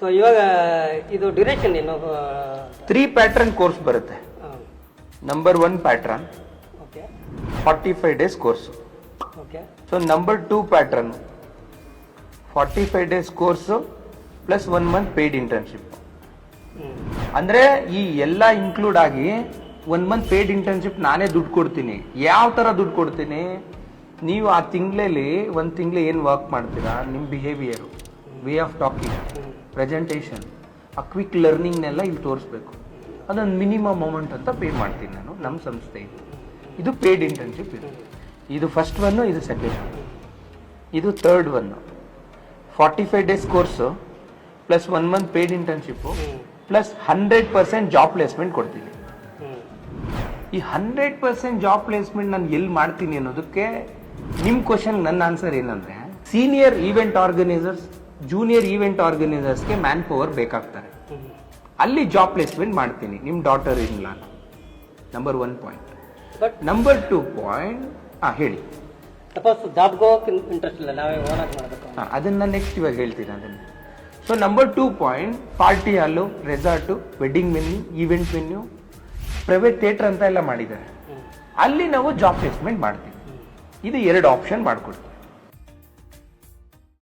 So ಇವಾಗ ಇದು duration ಏನು? ತ್ರೀ ಪ್ಯಾಟ್ರನ್ ಕೋರ್ಸ್ ಬರುತ್ತೆ. Number one pattern okay forty five days course okay so number two pattern forty five days course plus one month paid internship ಅಂದ್ರೆ ಈ ಎಲ್ಲ include ಆಗಿ one month paid internship ನಾನೇ ದುಡ್ಡು ಕೊಡ್ತೀನಿ. ಯಾವ ತರ ದುಡ್ಡು ಕೊಡ್ತೀನಿ? ನೀವು ಆ ತಿಂಗಳಲ್ಲಿ ಒಂದು ತಿಂಗಳು ಏನು ವರ್ಕ್ ಮಾಡ್ತೀರಾ? ನಿಮ್ಮ behaviour way of talking presentation ಆ ಕ್ವಿಕ್ ಲರ್ನಿಂಗ್ನೆಲ್ಲ ಇಲ್ಲಿ ತೋರಿಸ್ಬೇಕು. ಅದೊಂದು ಮಿನಿಮಮ್ ಅಮೌಂಟ್ ಅಂತ ಪೇ ಮಾಡ್ತೀನಿ ನಾನು ನಮ್ಮ ಸಂಸ್ಥೆ ಇದು. ಇದು ಪೇಯ್ಡ್ ಇಂಟರ್ನ್ಶಿಪ್ ಇದು. ಇದು ಫಸ್ಟ್ ಒನ್ನು ಇದು ಸೆಕೆಂಡ್ ಇದು third one forty five days course plus one month paid internship plus hundred percent job placement ಕೊಡ್ತೀನಿ. ಈ ಹಂಡ್ರೆಡ್ ಪರ್ಸೆಂಟ್ ಜಾಬ್ ಪ್ಲೇಸ್ಮೆಂಟ್ ನಾನು ಎಲ್ಲಿ ಮಾಡ್ತೀನಿ ಅನ್ನೋದಕ್ಕೆ ನಿಮ್ಮ ಕ್ವಶನ್ ನನ್ನ ಆನ್ಸರ್ ಏನಂದರೆ senior event organisers junior event ಆರ್ಗನೈಸರ್ಸ್ಗೆ manpower ಬೇಕಾಗ್ತಾರೆ. ಅಲ್ಲಿ ಜಾಬ್ ಪ್ಲೇಸ್ಮೆಂಟ್ ಮಾಡ್ತೀನಿ. ನಿಮ್ಮ ಡಾಟರ್ ಇಲ್ಲ number one point but number two point ಹಾಂ ಹೇಳಿ. ಸಪೋಸ್ ಜಾಬ್ಗೆ ಹೋಗಕ್ಕೆ ಇಂಟ್ರೆಸ್ಟ್ ಇಲ್ಲ ನಾವೇ ಓನಾಗಿ ಮಾಡಬೇಕು ಹಾ, ಅದನ್ನ ನೆಕ್ಸ್ಟ್ ಇವಾಗ ಹೇಳ್ತೀನಿ ಅದನ್ನು. So number two point party hall resort wedding venue event venue private theatre ಅಂತ ಎಲ್ಲ ಮಾಡಿದ್ದಾರೆ. ಅಲ್ಲಿ ನಾವು ಜಾಬ್ ಪ್ಲೇಸ್ಮೆಂಟ್ ಮಾಡ್ತೀವಿ. ಇದು ಎರಡು ಆಪ್ಷನ್ ಮಾಡ್ಕೊಡ್ತೀವಿ.